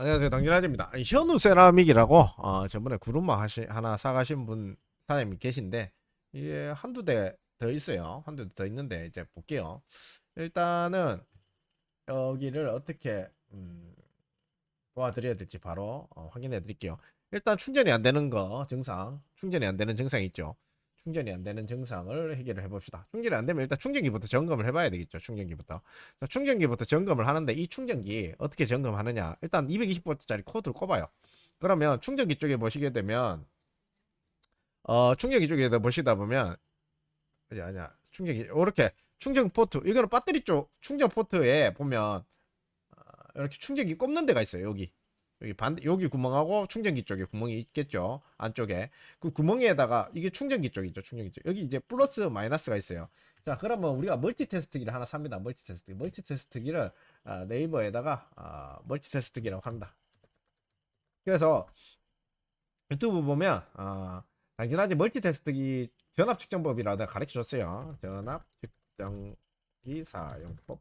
안녕하세요. 당진아재입니다. 현우 세라믹이라고 어, 저번에 구름마 하시, 하나 사가신 분 사장님이 계신데 이게 한두 대 더 있어요. 한두 대 더 있는데 이제 볼게요. 일단은 여기를 어떻게 음, 도와드려야 될지 바로 어, 확인해 드릴게요. 일단 충전이 안 되는 거 증상 충전이 안 되는 증상 있죠 충전이 안 되는 증상을 해결을 해봅시다. 충전이 안 되면 일단 충전기부터 점검을 해봐야 되겠죠 충전기부터. 자, 충전기부터 점검을 하는데 이 충전기 어떻게 점검하느냐. 일단 220V짜리 코드를 꼽아요. 그러면 충전기 쪽에 보시게 되면 어 충전기 쪽에 보시다 보면 아니 아니야. 충전기 이렇게 충전 포트 이거는 배터리 쪽 충전 포트에 보면 어, 이렇게 충전기 꼽는 데가 있어요 여기 여기 반대 여기 구멍하고 충전기 쪽에 구멍이 있겠죠? 안쪽에. 그 구멍에다가 이게 충전기 쪽이죠 충전기 쪽. 여기 이제 플러스 마이너스가 있어요. 자 그러면 우리가 멀티 테스트기를 하나 삽니다 멀티 테스트기. 멀티 테스트기를 아, 네이버에다가 아, 멀티 테스트기라고 합니다. 그래서 유튜브 보면 아, 당진아지 멀티 테스트기 전압 측정법이라고 내가 가르쳐 줬어요. 전압 측정기 사용법.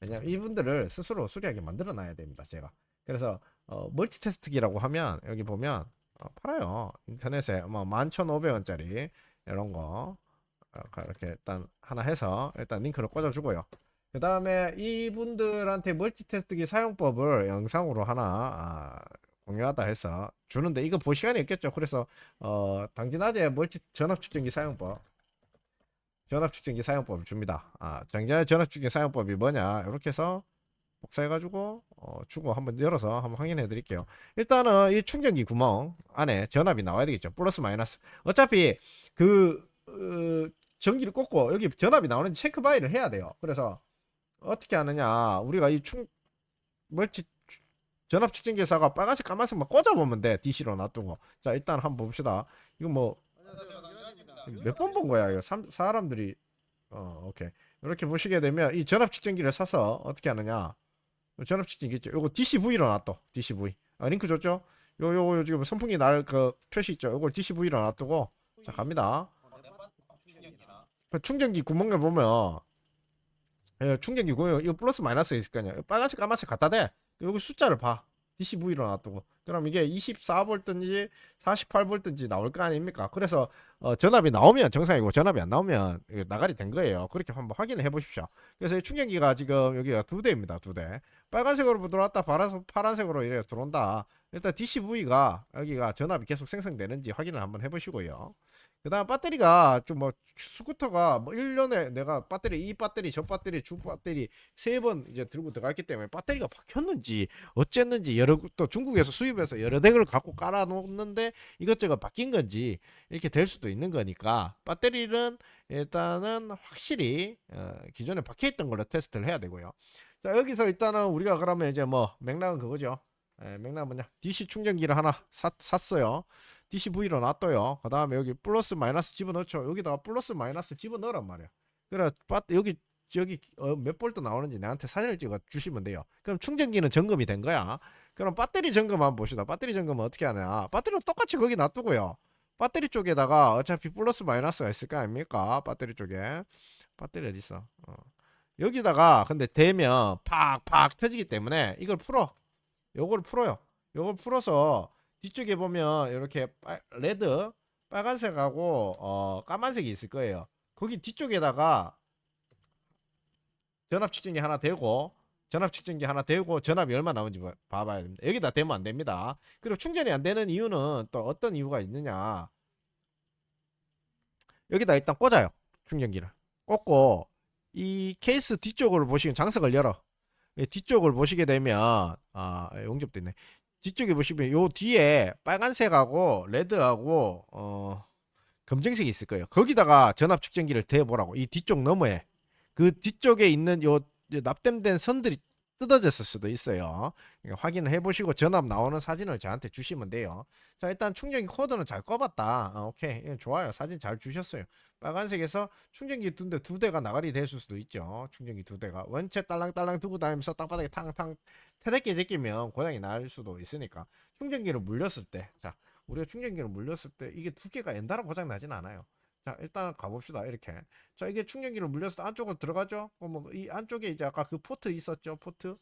왜냐면 이분들을 스스로 수리하게 만들어 놔야 됩니다 제가. 그래서 어, 멀티 테스트기라고 하면 여기 보면 어, 팔아요 인터넷에 뭐 11,500원짜리 이런 거 어, 이렇게 일단 하나 해서 일단 링크를 꽂아주고요. 그 다음에 이분들한테 멀티테스트기 사용법을 영상으로 하나 아, 공유하다 해서 주는데 이거 볼 시간이 없겠죠. 그래서 어, 당진아재 멀티 전압 측정기 사용법 전압 측정기 사용법을 줍니다. 아, 당진아재 전압 측정기 사용법이 뭐냐 이렇게 해서 복사해가지고 어, 주고 한번 열어서 한번 확인해 드릴게요. 일단은 이 충전기 구멍 안에 전압이 나와야 되겠죠. 플러스 마이너스. 어차피 그 어, 전기를 꽂고 여기 전압이 나오는지 체크 바이를 해야 돼요. 그래서 어떻게 하느냐 우리가 이 충 멀티 추- 전압 측정기사가 빨간색 까만색만 꽂아보면 돼 DC로 놔두고 자 일단 한번 봅시다 이거 뭐 몇 번 본 거야 이거 삼, 사람들이 어 오케이 이렇게 보시게 되면 이 전압 측정기를 사서 어떻게 하느냐 전압 측정기 있죠. 요거 DCV로 놔둬 DCV 아 링크 줬죠? 요 요거 요 지금 선풍기 날 그 표시 있죠? 요걸 DCV로 놔두고 자 갑니다. 그 충전기 구멍을 보면 예, 충전기 구멍 이거 플러스 마이너스 있을 거냐 빨간색 까만색 갖다 대. 여기 숫자를 봐. DCV로 놔두고. 그럼 이게 24V인지 48V인지 나올 거 아닙니까? 그래서 어, 전압이 나오면 정상이고 전압이 안 나오면 나가리 된 거예요. 그렇게 한번 확인을 해 보십시오. 그래서 이 충전기가 지금 여기가 두 대입니다 두 대. 빨간색으로 들어왔다 파란, 파란색으로 이렇게 들어온다. 일단 DCV가 여기가 전압이 계속 생성되는지 확인을 한번 해보시고요. 그 다음 배터리가 좀 뭐 스쿠터가 뭐 1년에 내가 배터리 이 배터리 저 배터리 주 배터리 세 번 이제 들고 들어갔기 때문에 배터리가 바뀌었는지 어쨌는지 여러 또 중국에서 수입해서 여러 덱을 갖고 깔아 놓는데 이것저것 바뀐 건지 이렇게 될 수도 있는 거니까 배터리는 일단은 확실히 어, 기존에 박혀 있던 걸로 테스트를 해야 되고요. 자 여기서 일단은 우리가 그러면 이제 뭐 맥락은 그거죠. 에, 맥락 뭐냐 DC 충전기를 하나 샀, 샀어요. DCV로 놔둬요. 그 다음에 여기 플러스 마이너스 집어넣죠. 여기다가 플러스 마이너스 집어넣으란 말이야. 그래 빠- 여기 여기 어, 몇 볼트 나오는지 나한테 사진을 찍어 주시면 돼요. 그럼 충전기는 점검이 된 거야. 그럼 배터리 점검 한번 봅시다. 배터리 점검은 어떻게 하냐? 배터리는 똑같이 거기 놔두고요. 배터리 쪽에다가 어차피 플러스 마이너스가 있을 거 아닙니까? 배터리 쪽에 배터리 어디 있어? 어. 여기다가 근데 대면 팍팍 터지기 때문에 이걸 풀어. 요걸 풀어요. 요걸 풀어서 뒤쪽에 보면 이렇게 빨- 레드 빨간색하고 어 까만색이 있을 거예요. 거기 뒤쪽에다가 전압 측정기 하나 대고 전압 측정기 하나 대고 전압이 얼마 나오는지 봐- 봐봐야 됩니다. 여기다 대면 안 됩니다. 그리고 충전이 안 되는 이유는 또 어떤 이유가 있느냐? 여기다 일단 꽂아요. 충전기를 꽂고 이 케이스 뒤쪽을 보시면 장석을 열어. 이 뒤쪽을 보시게 되면 아 용접도 있네. 뒤쪽에 보시면 요 뒤에 빨간색하고 레드하고 어 검정색이 있을 거예요. 거기다가 전압 측정기를 대보라고 이 뒤쪽 너머에 그 뒤쪽에 있는 요 납땜된 선들이 뜯어졌을 수도 있어요. 확인을 해보시고 전압 나오는 사진을 저한테 주시면 돼요. 자 일단 충전기 코드는 잘 꼽았다. 아, 오케이 예, 좋아요. 사진 잘 주셨어요. 빨간색에서 충전기 두대 두 대가 나가리 됐을 수도 있죠. 충전기 두 대가 원체 딸랑딸랑 두고 다니면서 땅바닥에 탕탕 태대끼 제끼면 고장이 날 수도 있으니까 충전기를 물렸을 때, 자 우리가 충전기를 물렸을 때 이게 두 개가 연달아 고장 나진 않아요. 자 일단 가봅시다 이렇게. 자 이게 충전기를 때 안쪽으로 들어가죠. 그럼 뭐이 안쪽에 이제 아까 그 포트 있었죠, 포트,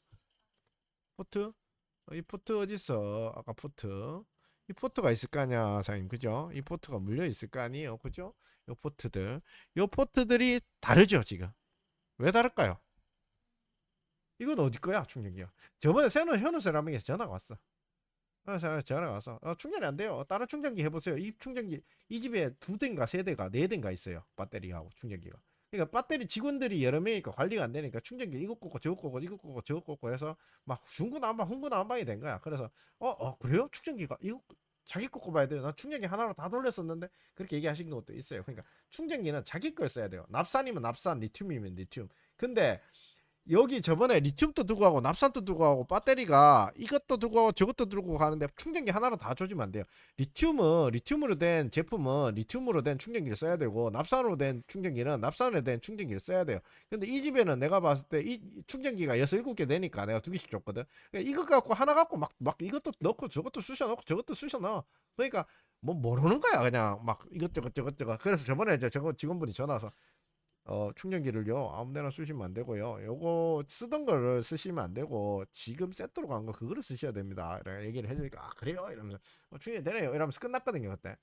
포트. 어, 이 포트 어디 있어? 아까 포트. 이 포트가 있을 거 아니야, 사장님. 그죠? 이 포트가 물려 있을 거 아니에요. 그죠? 요 포트들. 요 포트들이 다르죠, 지금. 왜 다를까요? 이건 어디 거야, 충전기가? 저번에 세노 현우 세라믹에서 전화가 왔어. 어, 자, 전화가 왔어. 어, 충전이 안 돼요. 다른 충전기 해보세요. 이 충전기, 이 집에 두 대인가 세 대가, 네 대인가 있어요. 배터리하고 충전기가. 그러니까 배터리 직원들이 여러 명이니까 관리가 안 되니까 충전기 이거 꽂고 저거 꽂고 이거 꽂고 저거 꽂고 해서 막 중구난방 흥구난방이 된 거야. 그래서 어, 어 그래요? 충전기가 이거 자기 거 꼽아야 돼요. 나 충전기 하나로 다 돌렸었는데 그렇게 얘기하신 것도 있어요. 그러니까 충전기는 자기 걸 써야 돼요. 납산이면 납산, 리튬이면 리튬. 근데 여기 저번에 리튬도 들고 가고 납산도 들고 가고 배터리가 이것도 들고 가고 저것도 들고 가는데 충전기 하나로 다 조지면 안 돼요. 리튬은 리튬으로 된 제품은 리튬으로 된 충전기를 써야 되고 납산으로 된 충전기는 납산으로 된 충전기를 써야 돼요. 근데 이 집에는 내가 봤을 때 이 충전기가 여섯 일곱 개 되니까 내가 두 개씩 줬거든. 그러니까 이것 갖고 하나 갖고 막 막 이것도 넣고 저것도 쑤셔 넣고 저것도 쑤셔 넣어. 그러니까 뭐 모르는 거야 그냥 막 이것저것 저것저것. 그래서 저번에 이제 저거 직원분이 전화 와서 어, 충전기를요 아무데나 쓰시면 안 되고요. 요거 쓰던 거를 쓰시면 안 되고 지금 세트로 간 거 그거를 쓰셔야 됩니다. 얘기를 해주니까 아 그래요 이러면서 어, 충전이 되네요 이러면서 끝났거든요 그때.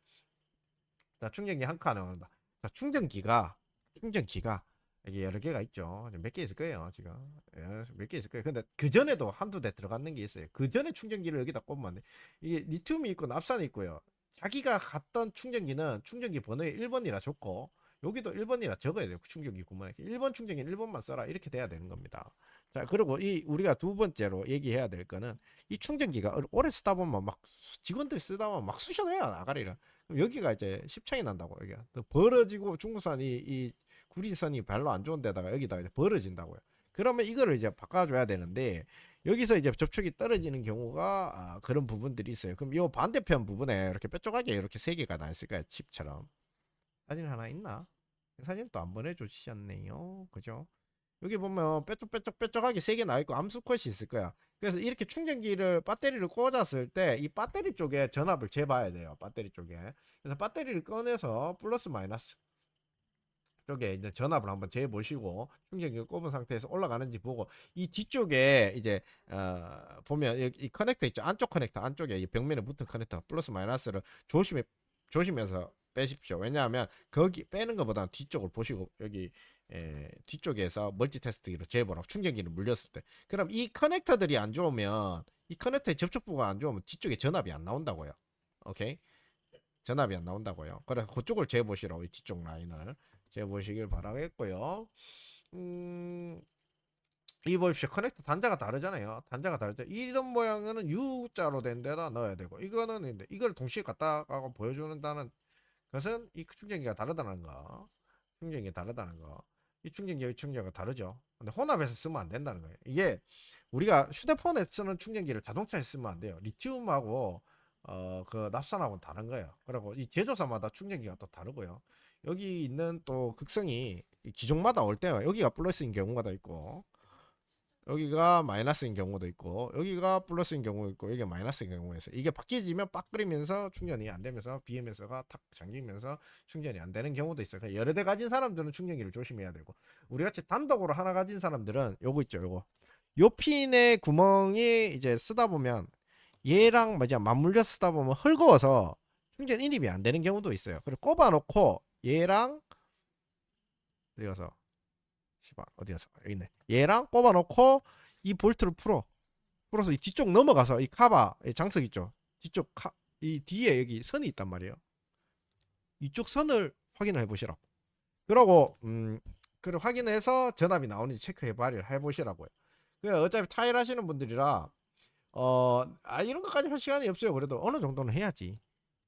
자 충전기 한 칸 나온다. 자 충전기가 충전기가 이게 여러 개가 있죠. 몇 개 있을 거예요 지금 예, 몇개 있을 거예요. 근데 그 전에도 한두 대 들어갔는 게 있어요. 그 전에 충전기를 여기다 꼽으면 안 돼. 이게 리튬이 있고 납산이 있고요. 자기가 갔던 충전기는 충전기 번호에 1번이라 좋고 여기도 1번이라 적어야 돼요. 충전기 구멍에. 1번 충전기는 1번만 써라. 이렇게 돼야 되는 겁니다. 자, 그리고 이 우리가 두 번째로 얘기해야 될 거는 이 충전기가 오래 쓰다 보면 막 직원들이 쓰다 보면 막 쑤셔내요. 아가리를. 그럼 여기가 이제 십창이 난다고 여기가. 또 벌어지고 중구선이 이 구리선이 별로 안 좋은 데다가 여기다 이제 벌어진다고요. 그러면 이거를 이제 바꿔줘야 되는데 여기서 이제 접촉이 떨어지는 경우가 아, 그런 부분들이 있어요. 그럼 이 반대편 부분에 이렇게 뾰족하게 이렇게 세 개가 나 있을까요? 칩처럼. 사진 하나 있나? 사진 또 안 보내주셨네요. 그죠? 여기 보면 뾰족뾰족뾰족하게 세 개 나와 있고 암수컷이 있을 거야. 그래서 이렇게 충전기를 배터리를 꽂았을 때 이 배터리 쪽에 전압을 재봐야 돼요. 배터리 쪽에. 그래서 배터리를 꺼내서 플러스 마이너스 쪽에 이제 전압을 한번 재 보시고 충전기를 꼽은 상태에서 올라가는지 보고 이 뒤쪽에 이제 어 보면 이, 이 커넥터 있죠 안쪽 커넥터 안쪽에 이 벽면에 붙은 커넥터 플러스 마이너스를 조심해 조심해서 빼십시오 왜냐하면 거기 빼는 것보다 뒤쪽을 보시고 여기 에, 뒤쪽에서 멀티 테스트기로 재보라고 충전기를 물렸을 때 그럼 이 커넥터들이 안 좋으면 이 커넥터의 접촉부가 안 좋으면 뒤쪽에 전압이 안 나온다고요 오케이 전압이 안 나온다고요 그래서 그쪽을 재보시라고 이 뒤쪽 라인을 재보시길 바라겠고요. 음, 이 보십시오. 커넥터 단자가 다르잖아요. 단자가 다르죠. 이런 모양은 U자로 된 데다 넣어야 되고 이거는 이걸 동시에 갖다가 보여주는다는 것은 이 충전기가 다르다는 거. 충전기가 다르다는 거. 이 충전기와 이 충전기가 다르죠. 근데 혼합해서 쓰면 안 된다는 거예요. 이게 우리가 휴대폰에 쓰는 충전기를 자동차에 쓰면 안 돼요. 리튬하고 어 그 납산하고는 다른 거예요. 그리고 이 제조사마다 충전기가 또 다르고요. 여기 있는 또 극성이 이 기종마다 올 때 여기가 플러스인 경우가 있고 여기가 마이너스인 경우도 있고 여기가 플러스인 경우도 있고 여기가 마이너스인 경우에서 이게 바뀌지면 빡거리면서 충전이 안 되면서 BMS가 탁 잠기면서 충전이 안 되는 경우도 있어요. 그러니까 여러 대 가진 사람들은 충전기를 조심해야 되고 우리 같이 단독으로 하나 가진 사람들은 요거 있죠. 요거 요 핀의 구멍이 이제 쓰다 보면 얘랑 뭐냐 맞물려 쓰다 보면 헐거워서 충전 인입이 안 되는 경우도 있어요. 그리고 꼽아놓고 얘랑 어디 가서 시발 어디 가서 여기 있네. 얘랑 꼽아놓고 이 볼트를 풀어 풀어서 이 뒤쪽 넘어가서 이 카바 이 장석 있죠. 뒤쪽 카, 이 뒤에 여기 선이 있단 말이에요. 이쪽 선을 확인을 해보시라고. 그러고 음 그걸 확인해서 전압이 나오는지 체크해 봐를 해보시라고요. 그 어차피 타일 하시는 분들이라 어 아, 이런 것까지 할 시간이 없어요. 그래도 어느 정도는 해야지.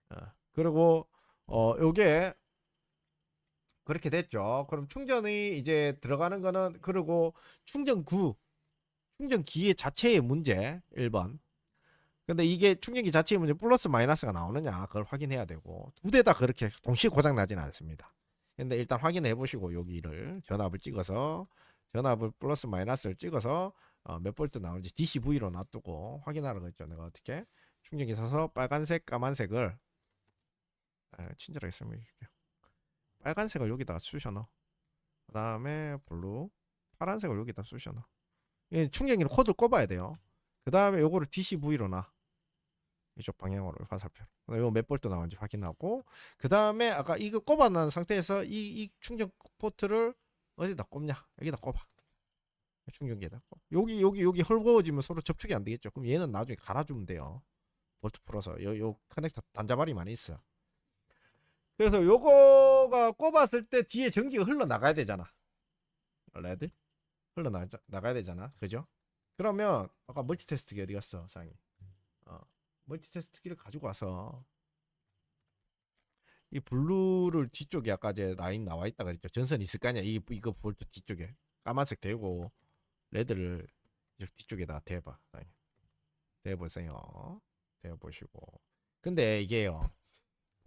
어, 그리고 어 요게 그렇게 됐죠. 그럼 충전이 이제 들어가는 거는 그리고 충전구 충전기 자체의 문제 1번. 근데 이게 충전기 자체의 문제 플러스 마이너스가 나오느냐 그걸 확인해야 되고 두 대 다 그렇게 동시에 고장 나지는 않습니다. 근데 일단 확인해 보시고 여기를 전압을 찍어서 전압을 플러스 마이너스를 찍어서 어, 몇 볼트 나오는지 DCV로 놔두고 확인하라고 했죠. 내가 어떻게 충전기 사서 빨간색, 까만색을 에, 친절하게 설명해 줄게요. 빨간색을 여기다가 쑤셔 넣어. 그 다음에 블루, 파란색을 여기다 쑤셔 넣어. 이 충전기는 코드를 꼽아야 돼요. 그그 다음에 요거를 DCV로 놔. 이쪽 방향으로 화살표. 이거 몇 볼트 나오는지 확인하고 그 다음에 아까 이거 꼽아놓은 상태에서 이, 이 충전 포트를 어디다 꼽냐? 여기다 꼽아. 충전기에다 꼽. 여기 여기 여기 헐거워지면 서로 접촉이 안 되겠죠. 그럼 얘는 나중에 갈아주면 돼요. 볼트 풀어서 요, 요 커넥터 단자발이 많이 있어. 그래서 요거가 꼽았을 때 뒤에 전기가 흘러 나가야 되잖아. 레드 흘러 나 나가야 되잖아. 그죠? 그러면 아까 멀티 테스트기 어디 갔어, 상이? 어, 멀티 테스트기를 가지고 와서 이 블루를 뒤쪽에 아까 제 라인 나와 있다 그랬죠. 전선 있을 거 아니야. 이 이거 볼트 뒤쪽에 까만색 대고 레드를 뒤쪽에다 대봐. 대보세요. 대보시고. 근데 이게요.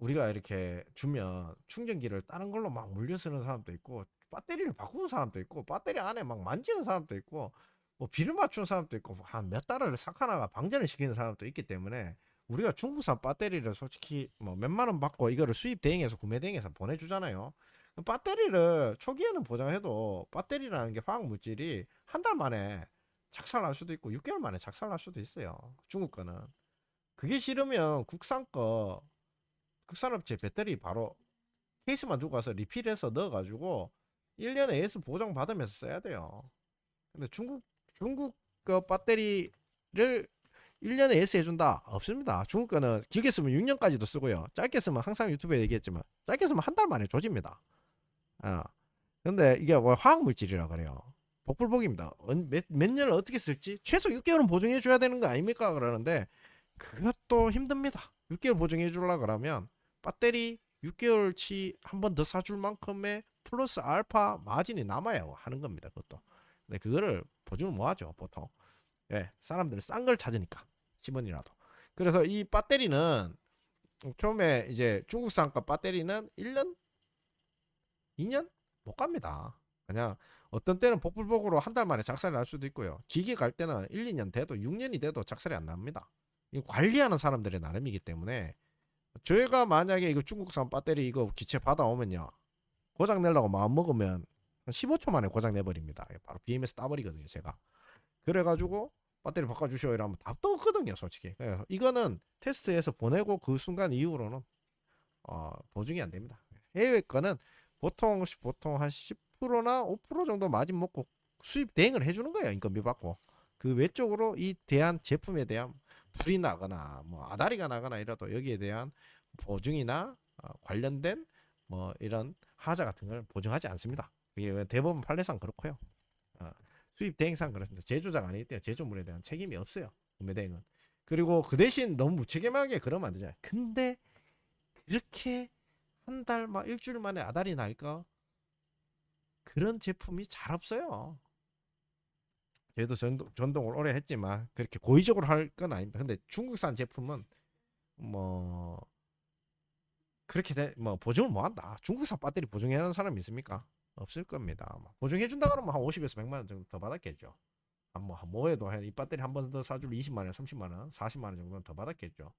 우리가 이렇게 주면 충전기를 다른 걸로 막 물려 쓰는 사람도 있고 배터리를 바꾸는 사람도 있고 배터리 안에 막 만지는 사람도 있고 뭐 비를 맞추는 사람도 있고 한 몇 달을 싹 하나가 방전을 시키는 사람도 있기 때문에 우리가 중국산 배터리를 솔직히 뭐 몇만 원 받고 이거를 수입 대행해서 구매 대행해서 보내주잖아요. 배터리를 초기에는 보장해도 배터리라는 게 화학 물질이 한 달 만에 작살날 수도 있고 6개월 만에 작살날 수도 있어요. 중국 거는 그게 싫으면 국산 거 국산 업체 배터리 바로 케이스만 두고 가서 리필해서 넣어가지고 1년에 AS 보장 받으면서 써야 돼요. 근데 중국 중국 거 배터리를 1년에 AS 해준다 없습니다. 중국 거는 길게 쓰면 6년까지도 쓰고요. 짧게 쓰면 항상 유튜브에 얘기했지만 짧게 쓰면 한 달 만에 조집니다. 아 근데 이게 뭐 화학 물질이라 그래요. 복불복입니다. 언- 몇, 몇 년을 어떻게 쓸지 최소 6개월은 보증해 줘야 되는 거 아닙니까? 그러는데 그것도 힘듭니다. 6개월 보증해 주려 그러면 배터리 6개월치 한 번 더 사줄 만큼의 플러스 알파 마진이 남아야 하는 겁니다. 그것도. 근데 그거를 보증을 못 하죠, 보통. 예, 사람들은 싼걸 찾으니까 10원이라도. 그래서 이 배터리는 처음에 이제 중국산 거 배터리는 1년 2년 못 갑니다. 그냥 어떤 때는 복불복으로 한 달 만에 작살이 날 수도 있고요. 기계 갈 때는 1, 2년 돼도 6년이 돼도 작살이 안 납니다. 이 관리하는 사람들의 나름이기 때문에 저희가 만약에 이거 중국산 배터리 이거 기체 받아오면요. 고장 내려고 마음 먹으면 한 15초 만에 고장 내버립니다. 바로 BMS 따버리거든요 제가. 그래가지고 배터리 바꿔주시오 이러면 답도 없거든요 솔직히. 그래서 이거는 테스트해서 보내고 그 순간 이후로는 어, 보증이 안 됩니다. 해외 거는 보통 보통 한 10%나 5% 정도 마진 먹고 수입 대행을 해주는 거예요 인건비 받고. 그 외적으로 이 대한 제품에 대한 불이 나거나 뭐 아다리가 나거나 이래도 여기에 대한 보증이나 어, 관련된 뭐 이런 하자 같은 걸 보증하지 않습니다. 이게 대법원 판례상 그렇고요. 어, 수입 대행상 그렇습니다. 제조자가 아니기 때문에 제조물에 대한 책임이 없어요. 구매 대행은. 그리고 그 대신 너무 무책임하게 그러면 안 되잖아요. 근데 그렇게 한 달 막 일주일 만에 아다리 날까? 그런 제품이 잘 없어요. 저희도 전동, 전동 을 오래 했지만 그렇게 고의적으로 할 건 아닙니다. 근데 중국산 제품은 뭐 그렇게 돼, 뭐 보증을 못 한다. 중국산 배터리 보증해 하는 사람이 있습니까? 없을 겁니다. 뭐 보증해 준다 그러면 한 50에서 100만 원 정도 더 받았겠죠. 한뭐 뭐해도 한이 배터리 한 번 더 사줄 20만 원, 30만 원, 40만 원 정도는 더 받았겠죠.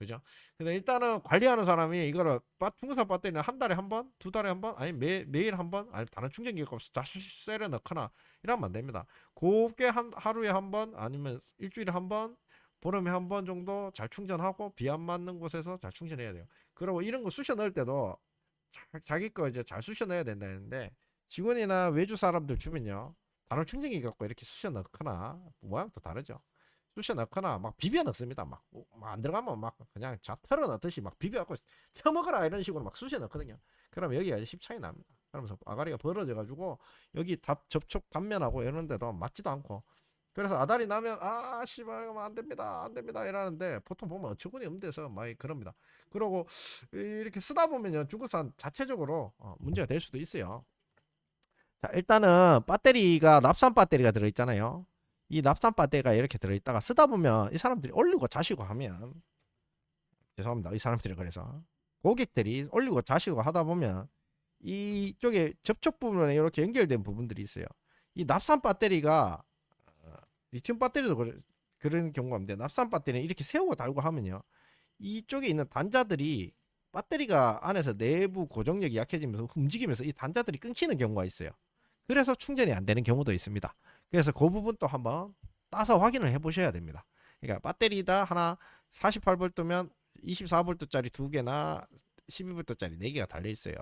그죠? 근데 일단은 관리하는 사람이 이거를 바- 중국산 배터리는 한 달에 한 번, 두 달에 한 번, 아니 매 매일 한 번, 아니 다른 충전기 값 다시 셀에 넣거나 이러면 안 됩니다. 곱게 한 하루에 한 번, 아니면 일주일에 한 번, 보름에 한 번 정도 잘 충전하고 비 안 맞는 곳에서 잘 충전해야 돼요. 그리고 이런 거 쑤셔 넣을 때도 자, 기거 이제 잘 쑤셔 넣어야 된다는데 직원이나 외주 사람들 주면요 다른 충전기 갖고 이렇게 쑤셔 넣거나 모양도 다르죠. 쑤셔 넣거나 막 비벼 넣습니다. 막 안 들어가면 막 그냥 자 털어 넣듯이 막 비벼 갖고 처먹어라 이런 식으로 막 쑤셔 넣거든요. 그럼 여기가 이제 십차이 납니다. 그러면서 아가리가 벌어져 가지고 여기 답 접촉 단면하고 이런 데도 맞지도 않고 그래서 아다리 나면 아 씨발 이거 안 됩니다 안 됩니다 이러는데 보통 보면 어처구니 없는 데서 많이 그럽니다 그러고 이렇게 쓰다 보면요 중국산 자체적으로 어, 문제가 될 수도 있어요 자 일단은 배터리가 납산 배터리가 들어있잖아요 이 납산 배터리가 이렇게 들어있다가 쓰다 보면 이 사람들이 올리고 자시고 하면 죄송합니다 이 사람들이 그래서. 고객들이 올리고 자시고 하다 보면 이쪽에 접촉 부분에 이렇게 연결된 부분들이 있어요. 이 납산 배터리가 어, 리튬 배터리도 그래, 그런 경우가 있는데 납산 배터리는 이렇게 세우고 달고 하면요 이쪽에 있는 단자들이 배터리가 안에서 내부 고정력이 약해지면서 움직이면서 이 단자들이 끊기는 경우가 있어요. 그래서 충전이 안 되는 경우도 있습니다 그래서 그 부분도 한번 따서 확인을 해 보셔야 됩니다. 그러니까 배터리다 하나 48V면 24V짜리 두 개나 12V짜리 네 개가 달려 있어요.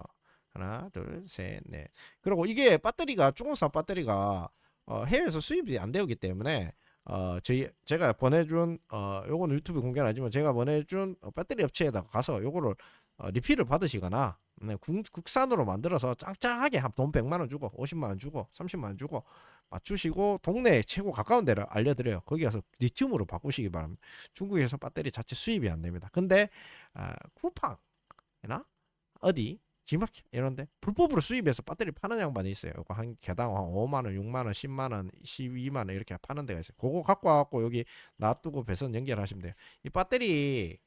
하나, 둘, 셋, 넷. 그리고 이게 배터리가 중국산 배터리가 어, 해외에서 수입이 안 되기 때문에 어, 저희 제가 보내준 어, 요거는 유튜브 공개는 하지만 제가 보내준 어, 배터리 업체에다가 가서 요거를 어, 리필을 받으시거나 네, 국, 국산으로 만들어서 짱짱하게 한돈 100만 원 주고 50만 원 주고 30만 원 주고 맞추시고 동네에 최고 가까운 데를 알려드려요. 거기 가서 리튬으로 바꾸시기 바랍니다. 중국에서 배터리 자체 수입이 안 됩니다. 근데 아, 쿠팡이나 어디 지마켓 이런데 불법으로 수입해서 배터리 파는 양반이 있어요. 그거 한 개당 한 5만 원, 6만 원, 10만 원, 12만 원 이렇게 파는 데가 있어요. 그거 갖고 와갖고 여기 놔두고 배선 연결하시면 돼요. 이 배터리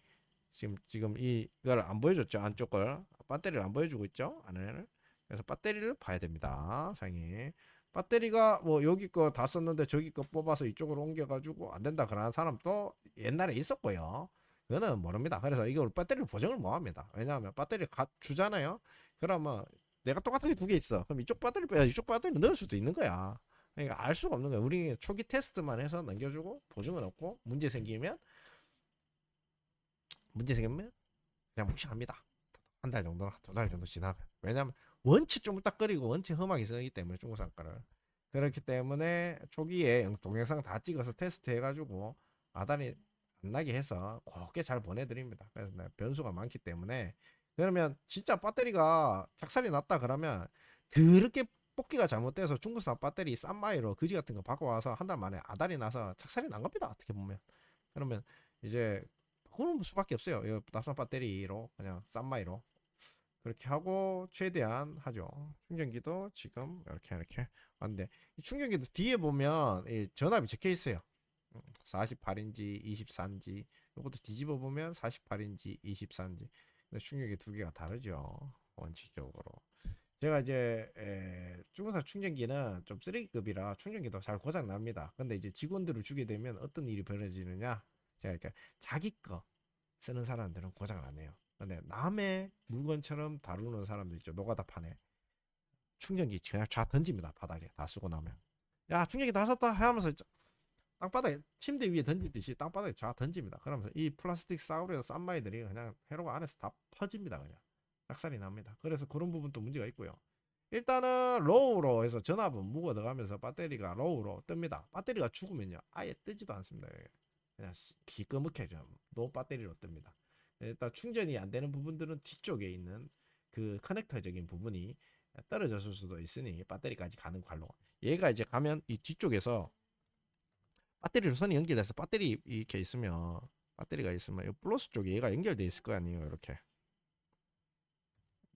지금 지금 이걸 안 보여줬죠 안쪽 걸 배터리를 안 보여주고 있죠 안에를 그래서 배터리를 봐야 됩니다 상이 배터리가 뭐 여기 거 다 썼는데 저기 거 뽑아서 이쪽으로 옮겨가지고 안 된다 그러는 사람도 옛날에 있었고요. 그거는 모릅니다. 그래서 이걸 배터리를 보정을 못 합니다. 왜냐하면 배터리 가 주잖아요. 그러면 내가 똑같은 게 두 개 있어. 그럼 이쪽 배터리 빼야 이쪽 배터리 넣을 수도 있는 거야. 그러니까 알 수가 없는 거야 우리 초기 테스트만 해서 넘겨주고 보증은 없고 문제 생기면 문제 생기면 그냥 무시합니다. 한 달 정도, 두달 정도 지나면. 왜냐면 원체 쫑딱거리고 원체 험하게 쓰기 때문에 중국 상가를. 그렇기 때문에 초기에 영- 동영상 다 찍어서 테스트 해가지고 아다리 안 나게 해서 곱게 잘 보내드립니다. 그래서 변수가 많기 때문에 그러면 진짜 배터리가 작살이 났다 그러면 그렇게 뽑기가 잘못돼서 중국산 배터리 싼 마이로 거지 같은 거 바꿔와서 한 달 만에 아다리 나서 착살이 난 겁니다. 어떻게 보면. 그러면 이제 바꾸는 수밖에 없어요. 이 납산 배터리로 그냥 싼 마이로 그렇게 하고 최대한 하죠. 충전기도 지금 이렇게 이렇게 왔는데 이 충전기도 뒤에 보면 이 전압이 적혀 있어요. 48인지 24인지 이것도 뒤집어 보면 48인지 24인지 근데 충전기 두 개가 다르죠. 원칙적으로. 제가 이제 에, 중국산 충전기는 좀 쓰레기급이라 충전기도 잘 고장 납니다. 근데 이제 직원들을 주게 되면 어떤 일이 벌어지느냐? 제가 이렇게 자기 거 쓰는 사람들은 고장을 안 해요. 근데 남의 물건처럼 다루는 사람들 있죠. 노가다 판에 충전기 그냥 쫙 던집니다. 바닥에 다 쓰고 나면. 야 충전기 다 썼다 하면서 땅바닥에 침대 위에 던지듯이 땅바닥에 쫙 던집니다. 그러면서 이 플라스틱 싸구려 싼마이들이 그냥 회로가 안에서 다 퍼집니다. 그냥 작살이 납니다. 그래서 그런 부분도 문제가 있고요. 일단은 로우로 해서 전압은 무거 들어가면서 배터리가 로우로 뜹니다. 배터리가 죽으면요 아예 뜨지도 않습니다. 그냥 기꺼멓게 좀 노 배터리로 뜹니다. 일단 충전이 안 되는 부분들은 뒤쪽에 있는 그 커넥터적인 부분이 떨어졌을 수도 있으니 배터리까지 가는 관로. 얘가 이제 가면 이 뒤쪽에서 배터리로 선이 연결돼서 배터리 이렇게 있으면 배터리가 있으면 이 플러스 쪽에 얘가 연결돼 있을 거 아니에요. 이렇게.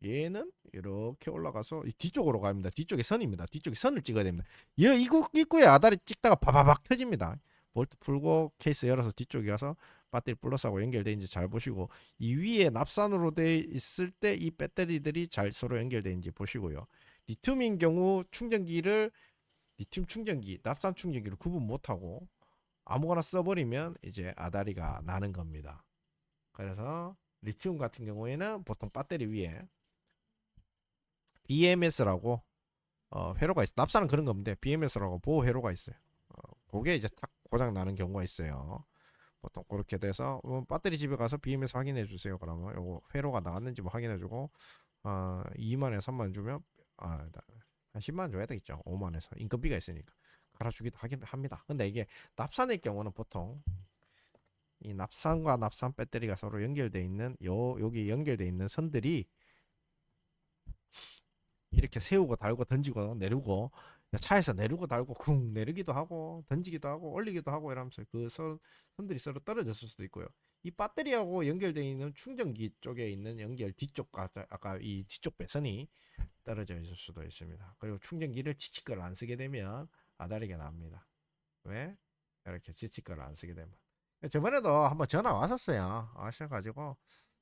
얘는 이렇게 올라가서 이 뒤쪽으로 갑니다. 뒤쪽에 선입니다. 뒤쪽에 선을 찍어야 됩니다. 얘 이구 입구에 아다리 찍다가 바바박 터집니다. 볼트 풀고 케이스 열어서 뒤쪽에 가서 배터리 플러스하고 연결되는지 잘 보시고 이 위에 납산으로 돼 있을 때 이 배터리들이 잘 서로 연결되는지 보시고요. 리튬인 경우 충전기를 리튬 충전기, 납산 충전기를 구분 못하고 아무거나 써버리면 이제 아다리가 나는 겁니다. 그래서 리튬 같은 경우에는 보통 배터리 위에 BMS라고 어, 회로가 있어. 납산은 그런 건데 BMS라고 보호 회로가 있어요. 어, 그게 이제 탁 고장 나는 경우가 있어요. 보통 그렇게 돼서 어, 배터리 집에 가서 BMS 확인해 주세요. 그러면 요거 회로가 나왔는지 뭐 확인해 주고 어, 2만에 3만 주면 아, 한 10만 줘야 되겠죠. 5만에서 인건비가 있으니까 갈아주기도 하긴 합니다. 근데 이게 납산의 경우는 보통 이 납산과 납산 배터리가 서로 연결돼 있는 요 여기 연결돼 있는 선들이 이렇게 세우고 달고 던지고 내리고 차에서 내리고 달고 쿵 내리기도 하고 던지기도 하고 올리기도 하고 이러면서 그 선, 선들이 서로 떨어졌을 수도 있고요. 이 배터리하고 연결되어 있는 충전기 쪽에 있는 연결 뒤쪽 아까, 아까 이 뒤쪽 배선이 떨어져 있을 수도 있습니다. 그리고 충전기를 지치거를 안 쓰게 되면 아다리가 납니다. 왜? 이렇게 지치거를 안 쓰게 되면. 저번에도 한번 전화 왔었어요. 아셔가지고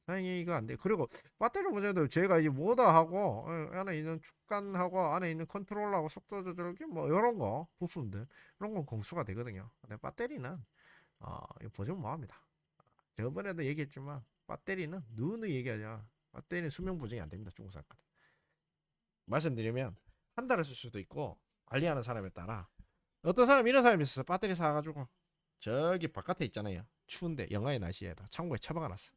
이거 안 돼. 그리고 배터리 문제도 제가 이제 모더하고 어, 안에 있는 축간하고 안에 있는 컨트롤러하고 속도 조절기 뭐 이런 거 부품들 이런 건 공수가 되거든요. 근데 배터리는 어 보증 뭐합니다. 저번에도 얘기했지만 배터리는 누누이 얘기하자. 배터리는 수명 보증이 안 됩니다. 중국 사람. 말씀드리면 한 달을 쓸 수도 있고 관리하는 사람에 따라 어떤 사람 이런 사람이 있어서 배터리 사가지고 저기 바깥에 있잖아요. 추운데 영하의 날씨에다 창고에 처박아놨어.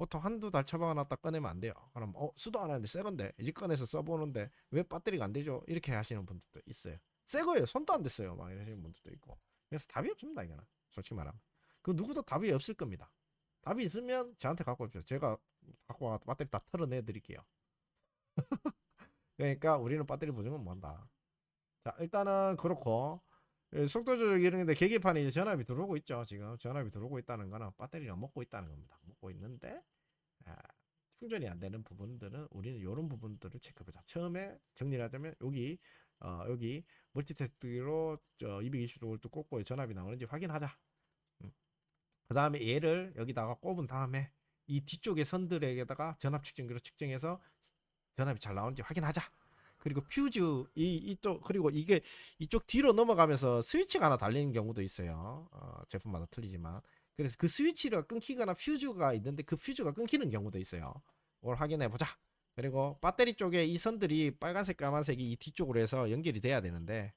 보통 한두 달 처박아놨다 꺼내면 안 돼요. 그럼 어 쓰도 안 하는데 새 건데 이제 꺼내서 써보는데 왜 배터리가 안 되죠? 이렇게 하시는 분들도 있어요. 새 거예요. 손도 안 댔어요. 막 이러시는 분들도 있고. 그래서 답이 없습니다. 이거는 솔직히 말하면 그 누구도 답이 없을 겁니다. 답이 있으면 저한테 갖고 오십시오. 제가 갖고 와서 배터리 다 털어내 드릴게요. 그러니까 우리는 배터리 보증은 못한다. 자 일단은 그렇고 예, 속도 조절 기능인데 계기판에 이제 전압이 들어오고 있죠. 지금 전압이 들어오고 있다는 거는 배터리가 먹고 있다는 겁니다. 먹고 있는데 아, 충전이 안 되는 부분들은 우리는 이런 부분들을 체크해보자. 처음에 정리를 하자면 여기 어, 여기 멀티태스트기로 저 220V 꽂고 전압이 나오는지 확인하자. 그 다음에 얘를 여기다가 꼽은 다음에 이 뒤쪽의 선들에게다가 전압 측정기로 측정해서 전압이 잘 나오는지 확인하자. 그리고 퓨즈 이 이쪽 그리고 이게 이쪽 뒤로 넘어가면서 스위치가 하나 달리는 경우도 있어요. 어, 제품마다 틀리지만 그래서 그 스위치가 끊기거나 퓨즈가 있는데 그 퓨즈가 끊기는 경우도 있어요. 그걸 확인해 보자. 그리고 배터리 쪽에 이 선들이 빨간색 까만색이 이 뒤쪽으로 해서 연결이 돼야 되는데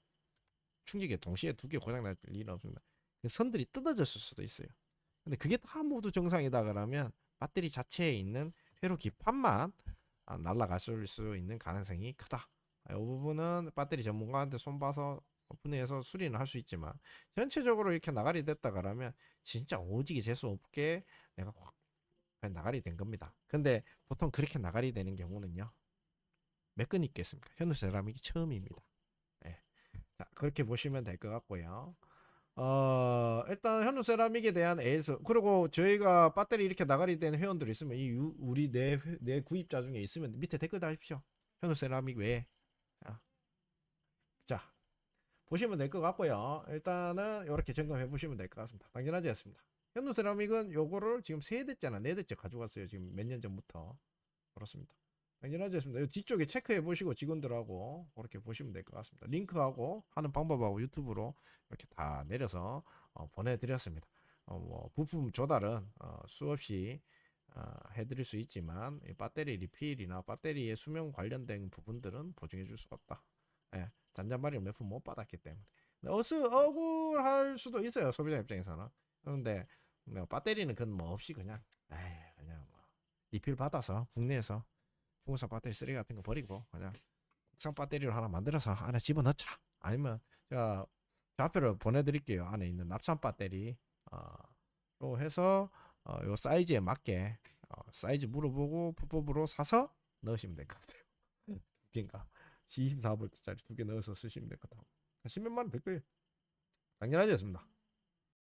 충격에 동시에 두 개 고장 날 리는 없습니다. 그 선들이 뜯어졌을 수도 있어요. 근데 그게 다 모두 정상이다 그러면 배터리 자체에 있는 회로 기판만 아, 날아갈 수 있는 가능성이 크다. 이 부분은 배터리 전문가한테 손봐서 오픈해서 수리는 할 수 있지만 전체적으로 이렇게 나가리 됐다 그러면 진짜 오지게 재수 없게 내가 확 그냥 나가리 된 겁니다. 근데 보통 그렇게 나가리 되는 경우는요. 몇 건 있겠습니까? 현우 세라믹이 처음입니다. 예. 자, 그렇게 보시면 될 것 같고요. 어, 일단 현우 세라믹에 대한 애서 그리고 저희가 배터리 이렇게 나가리 된 회원들 있으면 이 유- 우리 내, 회- 내 구입자 중에 있으면 밑에 댓글 달십시오. 현우 세라믹 외에. 자, 자 보시면 될 것 같고요. 일단은 이렇게 점검해 보시면 될 것 같습니다. 당연하지 않습니다. 현우 세라믹은 요거를 지금 세 대째나 네 대째 가져갔어요. 지금 몇 년 전부터 그렇습니다. 당연하지 않습니다. 요 뒤쪽에 체크해 보시고 직원들하고 그렇게 보시면 될 것 같습니다. 링크하고 하는 방법하고 유튜브로 이렇게 다 내려서 어, 보내드렸습니다. 어, 뭐 부품 조달은 어, 수없이 어, 해드릴 수 있지만 이 배터리 리필이나 배터리의 수명 관련된 부분들은 보증해 줄 수가 없다. 예, 잔잔바리를 몇 푼 못 받았기 때문에. 어스 억울할 수도 있어요 소비자 입장에서는. 그런데 뭐 배터리는 그건 뭐 없이 그냥 에이 그냥 뭐 리필 받아서 국내에서 중국산 배터리 쓰레기 같은 거 버리고 그냥 국산 배터리를 하나 만들어서 안에 집어넣자. 아니면 제가 좌표를 보내드릴게요. 안에 있는 납산 배터리 어로 해서 어, 요 사이즈에 맞게 어, 사이즈 물어보고 불법으로 사서 넣으시면 될 것 같아요. 두 개인가 24V짜리 두 개 넣어서 쓰시면 될것 같아요. 10몇만 원 될 거예요. 당연하지 않습니다